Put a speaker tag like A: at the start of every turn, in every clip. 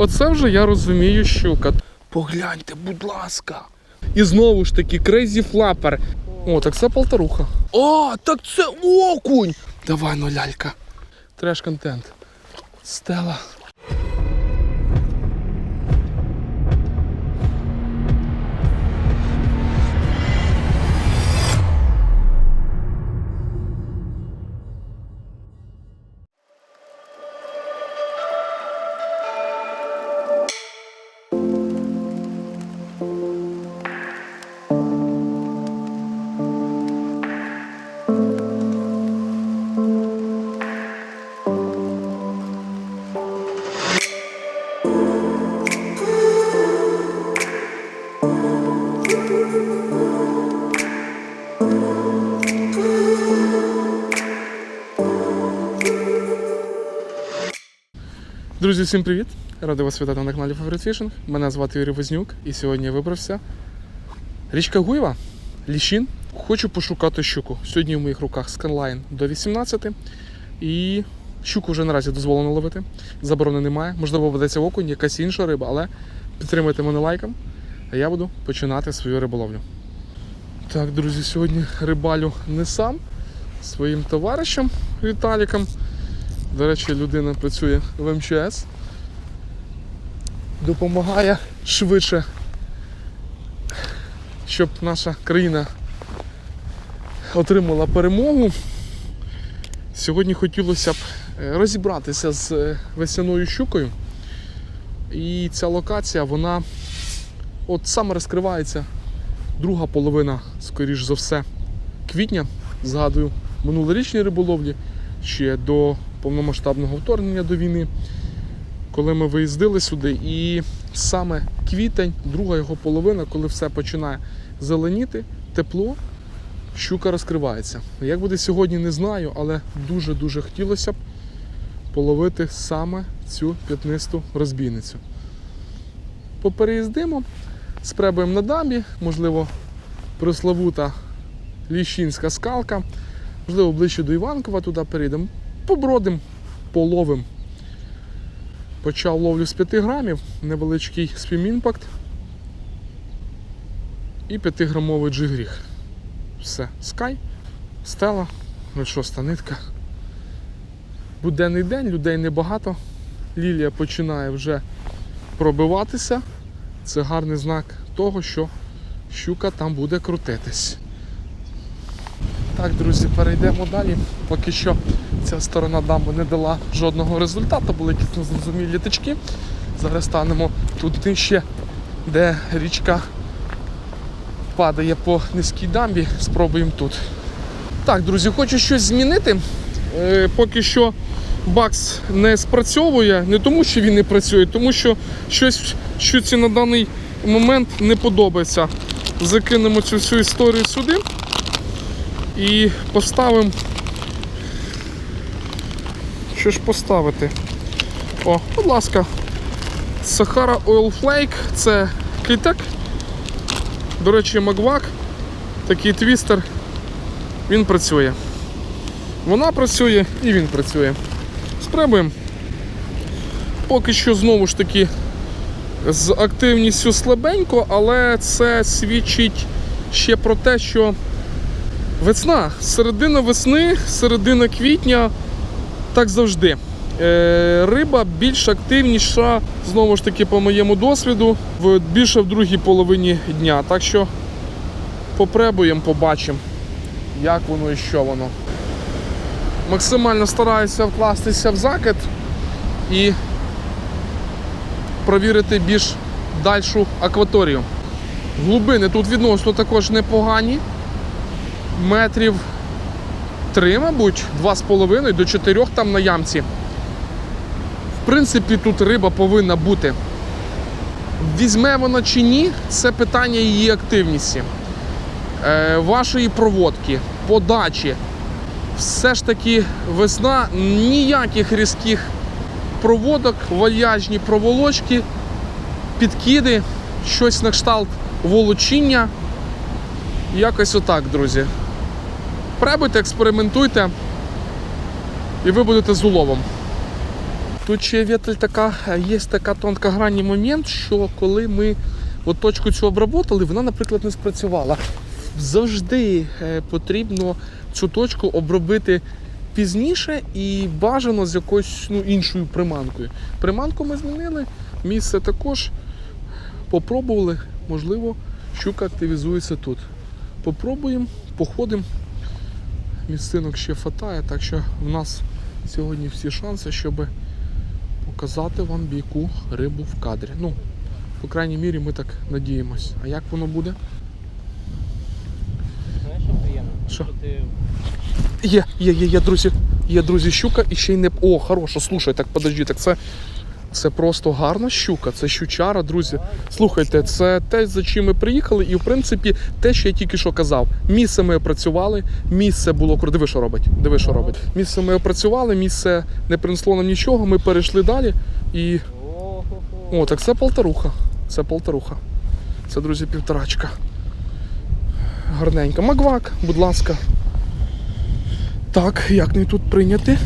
A: Оце вже я розумію щука. Погляньте, будь ласка. І знову ж таки, крейзі флапер. О, так це полторуха. О, так це окунь! Давай, ну лялька. Треш контент. Стела. Друзі, всім привіт! Радий вас вітати на каналі Favorite Fishing. Мене звати Юрій Вознюк і сьогодні я вибрався. Річка Гуєва, Ліщин. Хочу пошукати щуку. Сьогодні в моїх руках сканлайн до 18 і щуку вже наразі дозволено ловити. Заборони немає. Можливо, ведеться окунь, якась інша риба, але підтримайте мене лайком, а я буду починати свою риболовлю. Так, друзі, сьогодні рибалю не сам, своїм товаришем Віталіком. До речі, людина працює в МЧС. Допомагає швидше, щоб наша країна отримала перемогу. Сьогодні хотілося б е, розібратися з е, весняною щукою. І ця локація, вона от саме розкривається друга половина, скоріш за все, квітня. Згадую, минулорічні риболовлі ще до повномасштабного вторгнення до війни, коли ми виїздили сюди, і саме квітень, друга його половина, коли все починає зеленіти, тепло, щука розкривається. Як буде сьогодні, не знаю, але дуже-дуже хотілося б половити саме цю п'ятнисту розбійницю. Попереїздимо, спребуємо на дамбі, можливо, прославута ліщинська скалка, можливо, ближче до Іванкова туди перейдемо побродим, половим. Почав ловлю з 5 грамів, невеличкий спім-імпакт і 5-грамовий джигріг. Все, скай, стела, 06 нитка. Буденний день, людей небагато. Лілія починає вже пробиватися. Це гарний знак того, що щука там буде крутитись. Так, друзі, перейдемо далі. Поки що ця сторона дамби не дала жодного результату, були якісь незрозумілі літачки. Зараз станемо тут нижче, де річка падає по низькій дамбі. Спробуємо тут. Так, друзі, хочу щось змінити. Е, поки що бакс не спрацьовує, не тому, що він не працює, тому що щось що ці на даний момент не подобається. Закинемо цю всю історію сюди і поставимо. Що ж поставити? О, будь ласка, Sahara Oil Flake це китек. До речі, Магвак, такий твістер, він працює. Вона працює і він працює. Спробуємо. Поки що знову ж таки з активністю слабенько, але це свідчить ще про те, що Весна, середина весни, середина квітня, так завжди. Е, риба більш активніша, знову ж таки, по моєму досвіду, більше в другій половині дня. Так що попробуємо, побачимо, як воно і що воно. Максимально стараюся вкластися в закид і провірити більш дальшу акваторію. Глибини тут відносно також непогані метрів 3, мабуть, 2,5 до 4 там на ямці. В принципі, тут риба повинна бути. Візьме вона чи ні, це питання її активності, е, вашої проводки, подачі. Все ж таки весна, ніяких різких проводок, вальяжні проволочки, підкиди, щось на кшталт волочіння. Якось отак, друзі. Пробуйте, експериментуйте, і ви будете з уловом. Тут ще Вєтель така, є така тонкогранний момент, що коли ми от точку цю обработали, вона, наприклад, не спрацювала. Завжди е, потрібно цю точку обробити пізніше і бажано з якоюсь ну, іншою приманкою. Приманку ми змінили, місце також попробували, можливо, щука активізується тут. Попробуємо, походимо. Місцинок ще хватає, так що в нас сьогодні всі шанси, щоб показати вам бійку рибу в кадрі. Ну, по крайній мірі, ми так надіємось. А як воно буде?
B: Знаєш, що приємно?
A: Що?
B: ти
A: Є, є, є, є, друзі. Є, друзі, щука і ще й не. О, хороша, слушай, так подожди, так це. Це просто гарна щука, це щучара, друзі. Слухайте, це те, за чим ми приїхали, і в принципі те, що я тільки що казав. Місце ми опрацювали, місце було. Диви, що робить. Диви, що робить. Місце ми опрацювали, місце не принесло нам нічого. Ми перейшли далі. І. О, так це полторуха. Це полторуха. Це, друзі, півторачка. Гарненько. Магвак, будь ласка. Так, як не тут прийняти?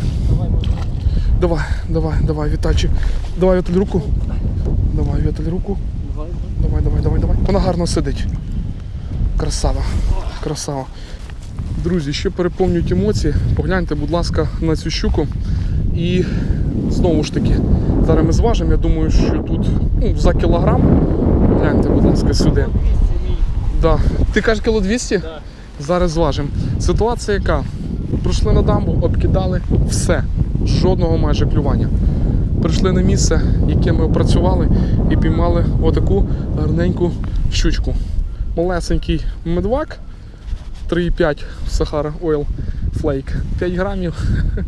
B: Давай.
A: Давай, давай, Вітальчик. Давай, Віталь, руку. Давай, Віталь, руку.
B: Давай.
A: Давай, давай, давай. Вона гарно сидить. Красава. Красава. Друзі, ще переповнюють емоції. Погляньте, будь ласка, на цю щуку. І знову ж таки, зараз ми зважимо. Я думаю, що тут ну, за кілограм. Гляньте, будь ласка, сюди. Да. Ти кажеш кіло 200?
B: Да.
A: Зараз зважимо. Ситуація яка? Прийшли на дамбу, обкидали все. Жодного майже клювання. Прийшли на місце, яке ми опрацювали, і піймали отаку гарненьку щучку. Малесенький медвак 3,5 Sahara Oil Flake. 5 грамів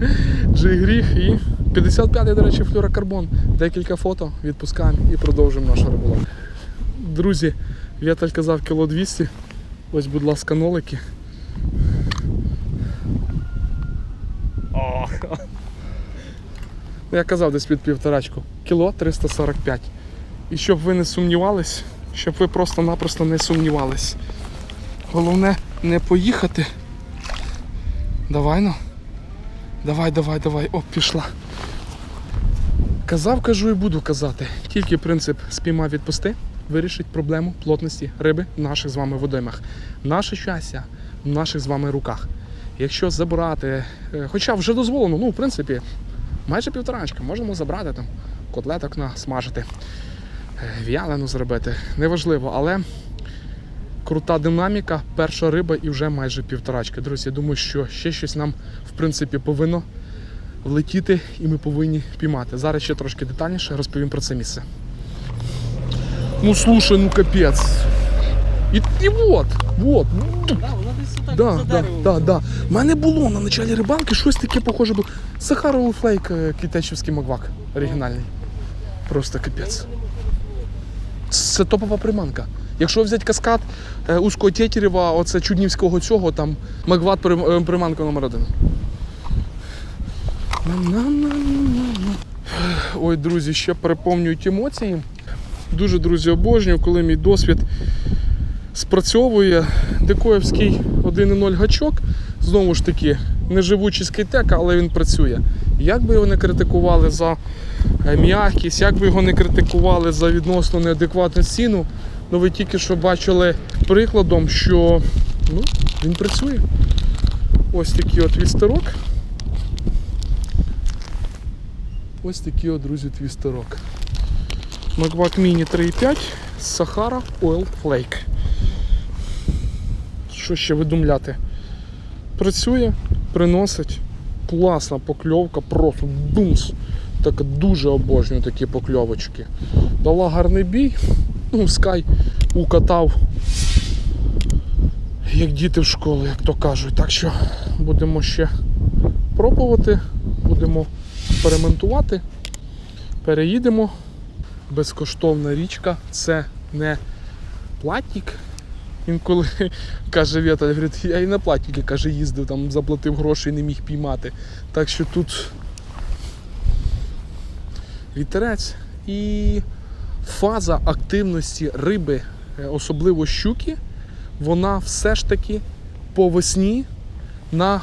A: джигріх і 55-й, до речі, флюрокарбон. Декілька фото відпускаємо і продовжуємо нашу риболовлю. Друзі, Віталь казав кіло 200. Ось, будь ласка, нолики. О! Я казав десь під півторачку. Кіло 345. І щоб ви не сумнівались, щоб ви просто-напросто не сумнівались. Головне не поїхати. Давай ну. Давай, давай, давай. О, пішла. Казав, кажу і буду казати. Тільки принцип спіймав відпусти вирішить проблему плотності риби в наших з вами водоймах. Наше щастя в наших з вами руках. Якщо забирати, е, хоча вже дозволено, ну, в принципі, майже півторачка, можемо забрати там котлеток насмажити, е, в'ялену зробити, неважливо, але крута динаміка, перша риба і вже майже півторачка. Друзі, я думаю, що ще щось нам, в принципі, повинно влетіти і ми повинні піймати. Зараз ще трошки детальніше розповім про це місце. Ну слушай, ну капец. І, і от, от.
B: Да,
A: Да, да, да. У мене було на началі рибалки щось таке похоже було. Сахаровий флейк е, китайчівський маквак оригінальний. Просто капець. Це топова приманка. Якщо взяти каскад е, Узького Тетерєва, оце Чуднівського цього, там Магват прим- е, приманка номер один. Ой, друзі, ще переповнюють емоції. Дуже, друзі, обожнюю, коли мій досвід спрацьовує. Декоївський 1.0 гачок. Знову ж таки, не живучий скейтек, але він працює. Як би його не критикували за е, м'якість, як би його не критикували за відносно неадекватну ціну, ну ви тільки що бачили прикладом, що ну, він працює. Ось такий от твістерок. Ось такий от, друзі, твістерок. Маквак Mini 3.5 Sahara Oil Flake. Що ще видумляти? Працює, приносить. Класна покльовка, просто бумс. Так дуже обожнюю такі покльовочки. Дала гарний бій. Ну, скай укатав. Як діти в школі, як то кажуть. Так що будемо ще пробувати, будемо експериментувати. Переїдемо безкоштовна річка, це не платник. Інколи каже Вєта, говорить, я і на платники каже, їздив, там заплатив гроші і не міг піймати. Так що тут вітерець і фаза активності риби, е, особливо щуки, вона все ж таки по весні на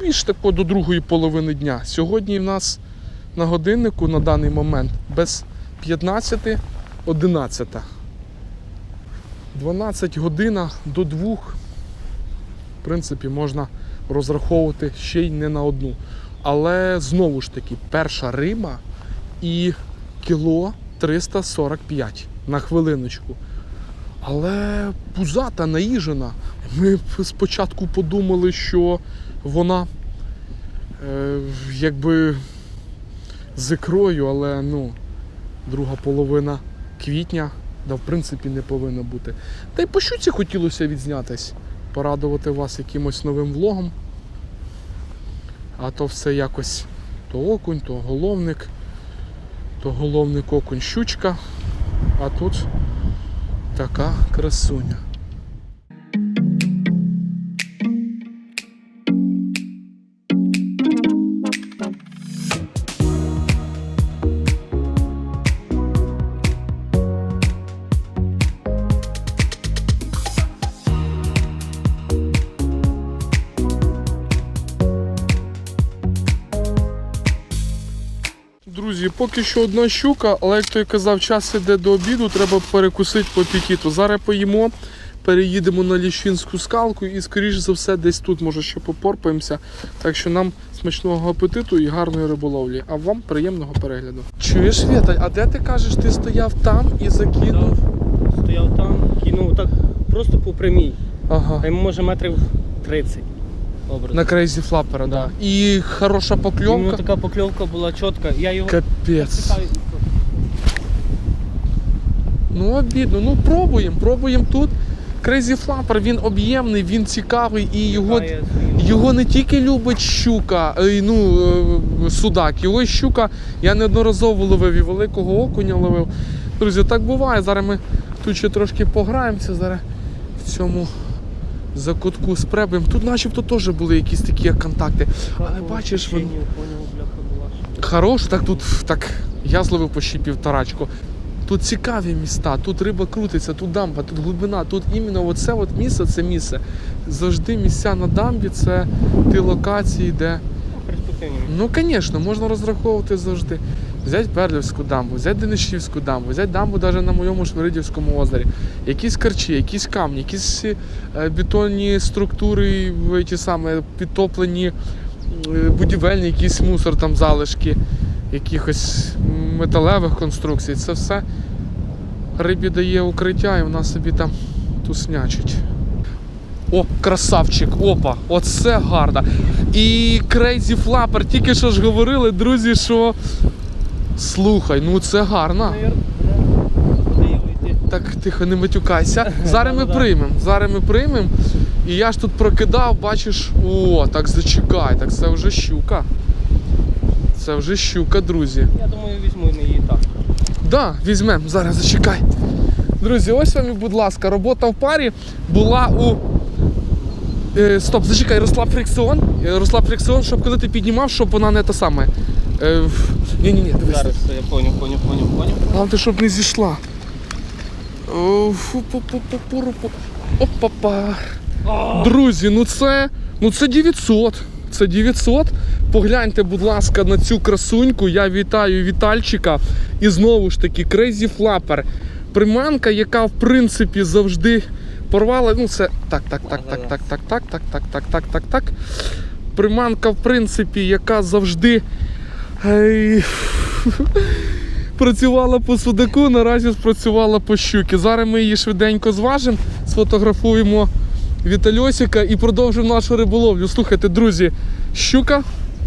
A: більш тако до другої половини дня. Сьогодні в нас на годиннику на даний момент без 15 11. 12 година до 2. В принципі, можна розраховувати ще й не на одну. Але знову ж таки, перша риба і кіло 345 на хвилиночку. Але пузата наїжена. Ми спочатку подумали, що вона е, якби з ікрою, але ну, друга половина квітня, да, в принципі, не повинно бути. Та й по щуці хотілося відзнятись, порадувати вас якимось новим влогом. А то все якось то окунь, то головник, то головник окунь щучка, а тут така красуня. Поки що одна щука, але як той казав, час іде до обіду, треба перекусити по апетиту. Зараз поїмо, переїдемо на Ліщинську скалку і, скоріш за все, десь тут, може, ще попорпаємося. Так що нам смачного апетиту і гарної риболовлі. А вам приємного перегляду. Чуєш, Віталь, а де ти кажеш, ти стояв там і закинув?
B: Стояв там, кинув так просто по прямій. А йому може метрів 30. Образ.
A: На крейзі флапера, да. І хороша покльовка.
B: така покльовка була чітка. Я його
A: Капець. Ну, обідно. Ну, пробуємо, пробуємо тут. Crazy Flapper, він об'ємний, він цікавий і його, його не тільки любить щука, е, ну, е, судак, його щука я неодноразово ловив і великого окуня ловив. Друзі, так буває. Зараз ми тут ще трошки пограємося зараз в цьому закутку з пребуємо. Тут начебто теж були якісь такі як контакти. Але бачиш,
B: він...
A: Хорош, так тут так я зловив по ще півторачку. Тут цікаві міста, тут риба крутиться, тут дамба, тут глибина, тут іменно оце от місце це місце. Завжди місця на дамбі це ті локації, де.
B: Ну,
A: Ну, звісно, можна розраховувати завжди. Взять Перлівську дамбу, взять Денишівську дамбу, взять дамбу навіть на моєму Швиридівському озері. Якісь карчі, якісь камні, якісь е, бетонні структури, ті самі підтоплені будівельні, якийсь мусор, там залишки якихось металевих конструкцій. Це все рибі дає укриття і вона собі там туснячить. О, красавчик, опа, оце гарно. І Crazy Flapper, тільки що ж говорили, друзі, що. Слухай, ну це гарно. Так, тихо, не матюкайся. Зараз ми приймемо. Зараз ми приймемо. І я ж тут прокидав, бачиш, о, так зачекай, так це вже щука. Це вже щука, друзі.
B: Я думаю, візьму її так.
A: Да, візьмемо, зараз зачекай. Друзі, ось вам, і, будь ласка, робота в парі була у. Е, стоп, зачекай, росла фрикціон. Росла фрикціон, щоб коли ти піднімав, щоб вона не та саме. Е, в- Ні-ні-ні, дивись.
B: Зараз я поняв, поняв, поняв, поняв.
A: Головне, щоб не зійшла. Опа-па. Друзі, ну це, ну це 900. Це 900. Погляньте, будь ласка, на цю красуньку. Я вітаю Вітальчика. І знову ж таки, Crazy Flapper. Приманка, яка в принципі завжди порвала. Ну, це так, так, так, так, так, так, так, так, так, так, так, так, так. Приманка, в принципі, яка завжди. Ей, Працювала по судаку, наразі спрацювала по щуки. Зараз ми її швиденько зважимо, сфотографуємо Вітальосика і продовжимо нашу риболовлю. Слухайте, друзі, щука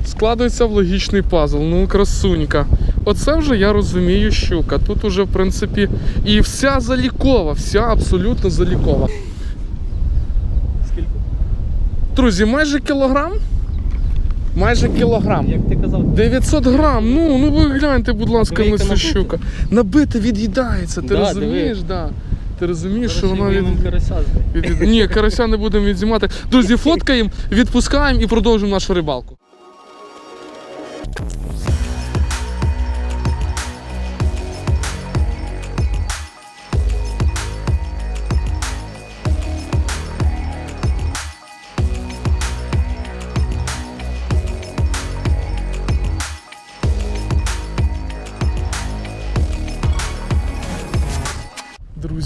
A: складається в логічний пазл. Ну, красунька. Оце вже я розумію щука. Тут уже, в принципі, і вся залікова, вся абсолютно залікова.
B: Скільки?
A: Друзі, майже кілограм. Майже кілограм.
B: Як ти казав,
A: 900 грам. Ну, ну ви гляньте, будь ласка,
B: Диви,
A: на
B: набита.
A: щука. Набита від'їдається. Ти
B: Да,
A: розумієш? Да. Ти розумієш, що вона від...
B: карася
A: від... Ні, карася не будемо відзімати. Друзі, фоткаємо, відпускаємо і продовжуємо нашу рибалку.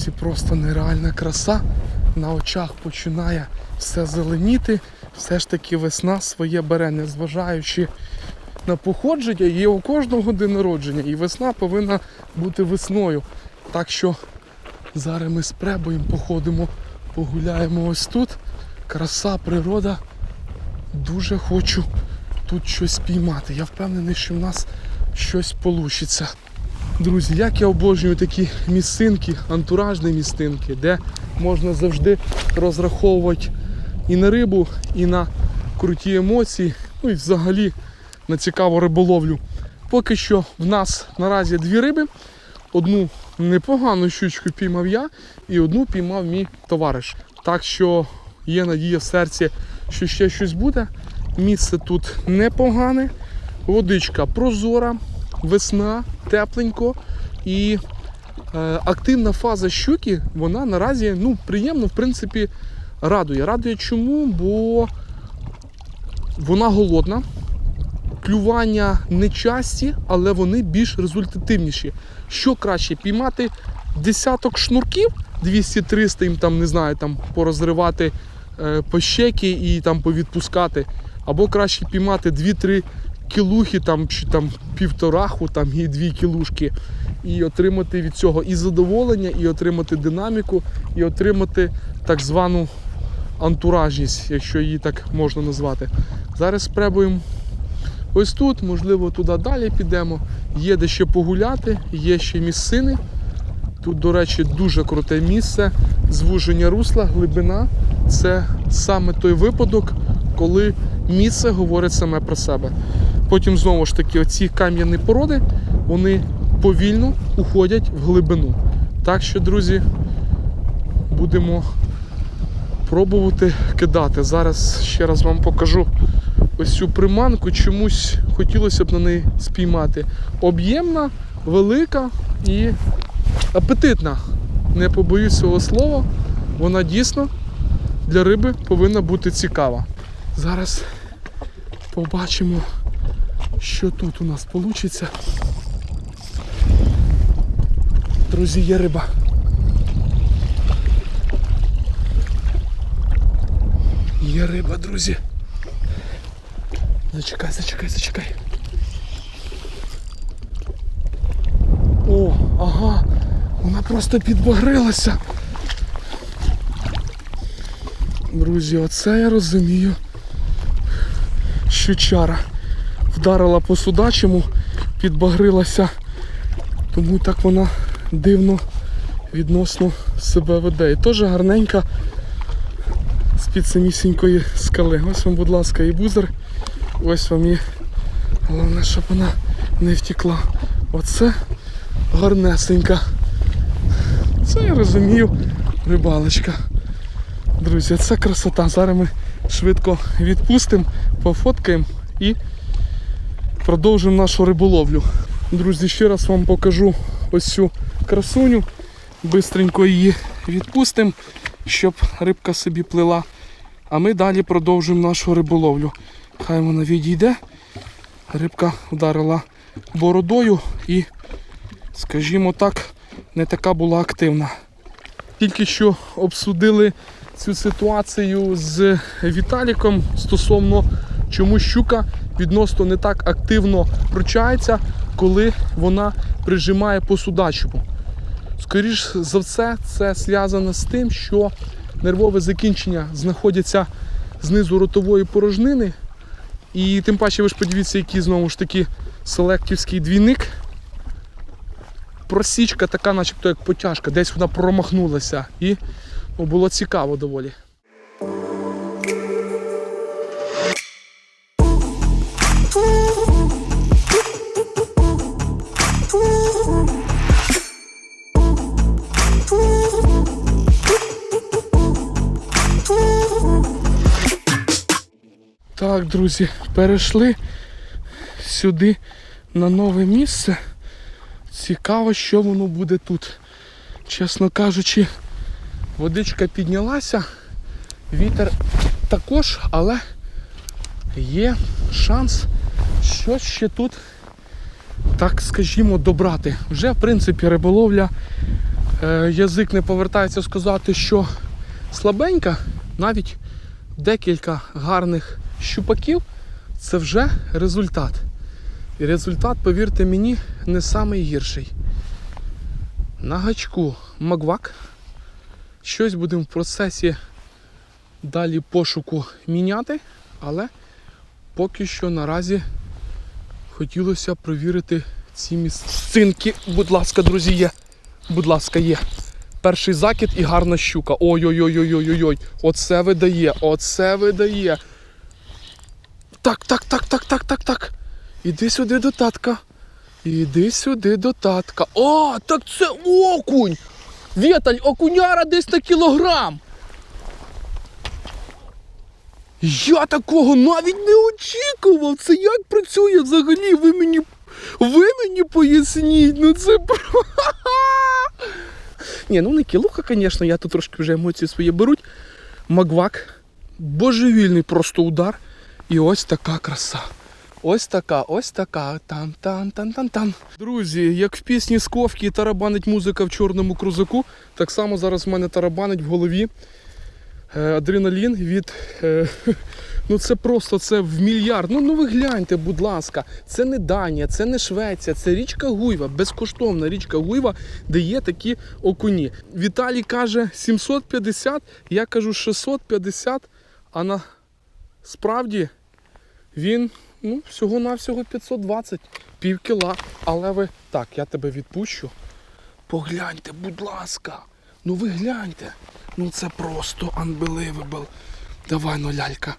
A: Друзі, просто нереальна краса. На очах починає все зеленіти. Все ж таки весна своє бере, незважаючи на походження, є у кожного день народження, і весна повинна бути весною. Так що зараз ми спробуємо, походимо, погуляємо ось тут. Краса, природа. Дуже хочу тут щось піймати. Я впевнений, що в нас щось вийде. Друзі, як я обожнюю такі місцинки, антуражні місцинки, де можна завжди розраховувати і на рибу, і на круті емоції, ну і взагалі на цікаву риболовлю. Поки що в нас наразі дві риби. Одну непогану щучку піймав я, і одну піймав мій товариш. Так що є надія в серці, що ще щось буде. Місце тут непогане, водичка прозора, весна, тепленько і е, активна фаза щуки, вона наразі ну, приємно, в принципі, радує. Радує чому? Бо вона голодна. Клювання не часті, але вони більш результативніші. Що краще піймати десяток шнурків, 200-300 їм там, не знаю, там порозривати е, по щеки і там повідпускати. Або краще піймати 2-3 кілухи там, чи там півтораху там, і дві кілушки. І отримати від цього і задоволення, і отримати динаміку, і отримати так звану антуражність, якщо її так можна назвати. Зараз спробуємо ось тут, можливо, туди далі підемо. Є де ще погуляти, є ще місцини. Тут, до речі, дуже круте місце. Звуження русла, глибина. Це саме той випадок, коли місце говорить саме про себе. Потім знову ж таки, оці кам'яні породи, вони повільно уходять в глибину. Так що, друзі, будемо пробувати кидати. Зараз ще раз вам покажу ось цю приманку. Чомусь хотілося б на неї спіймати. Об'ємна, велика і апетитна. Не побоюсь цього слова. Вона дійсно для риби повинна бути цікава. Зараз побачимо, що тут у нас вийде. Друзі, є риба. Є риба, друзі. Зачекай, зачекай, зачекай. О, ага, вона просто підбагрилася. Друзі, оце я розумію. Щучара вдарила по судачому, підбагрилася, тому так вона дивно відносно себе веде. І теж гарненька з-під самісінької скали. Ось вам, будь ласка, і бузер. Ось вам і головне, щоб вона не втекла. Оце гарнесенька. Це я розумію, рибалочка. Друзі, це красота. Зараз ми швидко відпустимо, пофоткаємо і продовжимо нашу риболовлю. Друзі, ще раз вам покажу ось цю красуню. Бистренько її відпустимо, щоб рибка собі плила. А ми далі продовжуємо нашу риболовлю. Хай вона відійде. Рибка вдарила бородою і, скажімо так, не така була активна. Тільки що обсудили цю ситуацію з Віталіком стосовно чому щука відносно не так активно пручається, коли вона прижимає по судачому. Скоріш за все, це зв'язано з тим, що нервове закінчення знаходяться знизу ротової порожнини. І тим паче ви ж подивіться, який знову ж таки селектівський двійник. Просічка така, начебто як потяжка, десь вона промахнулася. І ну, було цікаво доволі. Так, друзі, перейшли сюди на нове місце. Цікаво, що воно буде тут. Чесно кажучи, водичка піднялася, вітер також, але є шанс щось ще тут, так скажімо, добрати. Вже, в принципі, риболовля е, язик не повертається сказати, що слабенька, навіть декілька гарних щупаків це вже результат. І результат, повірте мені, не самий гірший. На гачку Магвак. Щось будемо в процесі далі пошуку міняти, але поки що наразі хотілося провірити ці місцинки. Будь ласка, друзі, є. Будь ласка, є. Перший закид і гарна щука. Ой-ой-ой-ой-ой-ой. Оце видає, оце видає. Так, так, так, так, так, так, так. Іди сюди до татка. Іди сюди до татка. О, так це окунь! Віталь, окуняра десь на кілограм. Я такого навіть не очікував. Це як працює взагалі? Ви мені, ви мені поясніть. Ну це. Ні, ну не кілуха, звісно, я тут трошки вже емоції свої беруть. Магвак. Божевільний просто удар. І ось така краса. Ось така, ось така. Там там там там там Друзі, як в пісні Сковки тарабанить музика в чорному крузаку, так само зараз в мене тарабанить в голові е, адреналін від. Е, ну це просто це в мільярд. Ну, ну ви гляньте, будь ласка, це не Данія, це не Швеція, це річка Гуйва, безкоштовна річка Гуйва, де є такі окуні. Віталій каже 750, я кажу 650, а на справді він ну, всього-навсього 520, пів кіла. Але ви. Так, я тебе відпущу. Погляньте, будь ласка. Ну ви гляньте. Ну це просто unbelievable. Давай, ну лялька.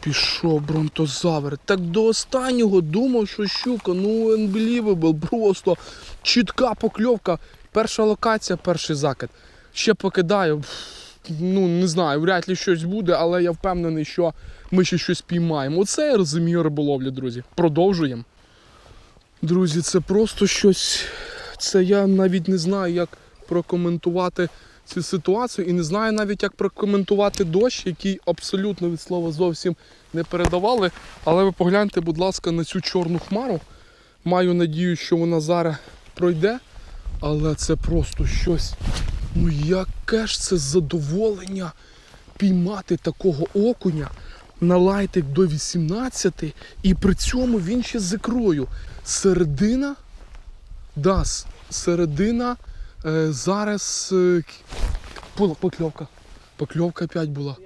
A: Пішов бронтозавр. Так до останнього думав, що щука, ну unbelievable, просто чітка покльовка. Перша локація, перший закид. Ще покидаю. Ну, не знаю, вряд ли щось буде, але я впевнений, що ми ще щось піймаємо. Оце я розумію риболовлю, друзі. Продовжуємо. Друзі, це просто щось. Це я навіть не знаю, як прокоментувати цю ситуацію, і не знаю навіть, як прокоментувати дощ, який абсолютно від слова зовсім не передавали. Але ви погляньте, будь ласка, на цю чорну хмару. Маю надію, що вона зараз пройде. Але це просто щось. Ну яке ж це задоволення піймати такого окуня на лайтик до 18 і при цьому він ще з ікрою. Середина. Да, середина е, зараз е, покльовка. Покльовка 5 була.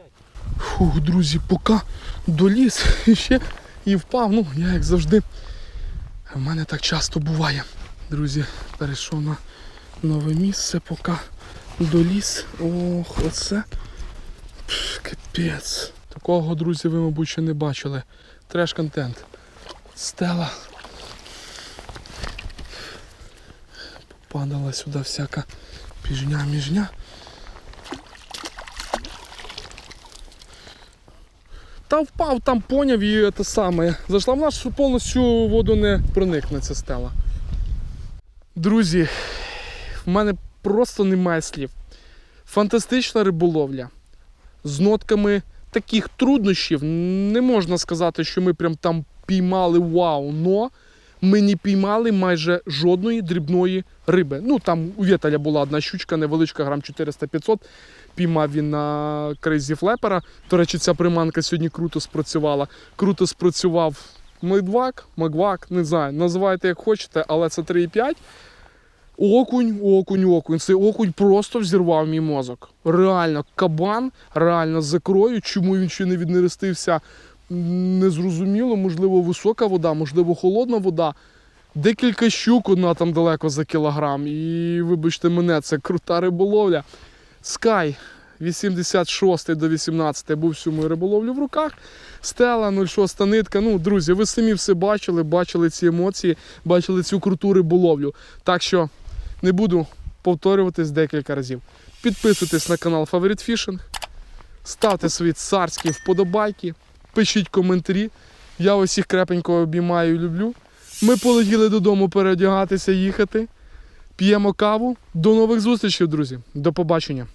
A: Фух, друзі, поки доліз ще і впав. Ну, я як завжди. В мене так часто буває. Друзі, перейшов на нове місце, поки доліз. Ох, оце. Капець. Такого, друзі, ви, мабуть, ще не бачили. Треш-контент. Стела. Попадала сюди всяка піжня-міжня. Та впав, там поняв і те саме. Зайшла в нас повністю воду не проникне ця стела. Друзі, в мене просто немає слів. Фантастична риболовля з нотками таких труднощів. Не можна сказати, що ми прям там піймали вау, но ми не піймали майже жодної дрібної риби. Ну там у Вєталя була одна щучка, невеличка, грам 400-500. Піймав він на крейзі флепера. До речі, ця приманка сьогодні круто спрацювала. Круто спрацював Мидвак, Магвак, не знаю, називайте як хочете, але це 3,5. Окунь, окунь, окунь. Цей окунь просто взірвав мій мозок. Реально, кабан, реально з ікрою. Чому він ще не віднерестився, незрозуміло. Можливо, висока вода, можливо, холодна вода. Декілька щук одна там далеко за кілограм. І вибачте мене, це крута риболовля. Скай 86 до 18 був всю мою риболовлю в руках. Стела 06 нитка. Ну, друзі, ви самі все бачили, бачили ці емоції, бачили цю круту риболовлю. Так що не буду повторюватись декілька разів. Підписуйтесь на канал Favorite Fishing, ставте свої царські вподобайки, пишіть коментарі. Я усіх крепенько обіймаю і люблю. Ми полетіли додому переодягатися, їхати. П'ємо каву. До нових зустрічей, друзі. До побачення.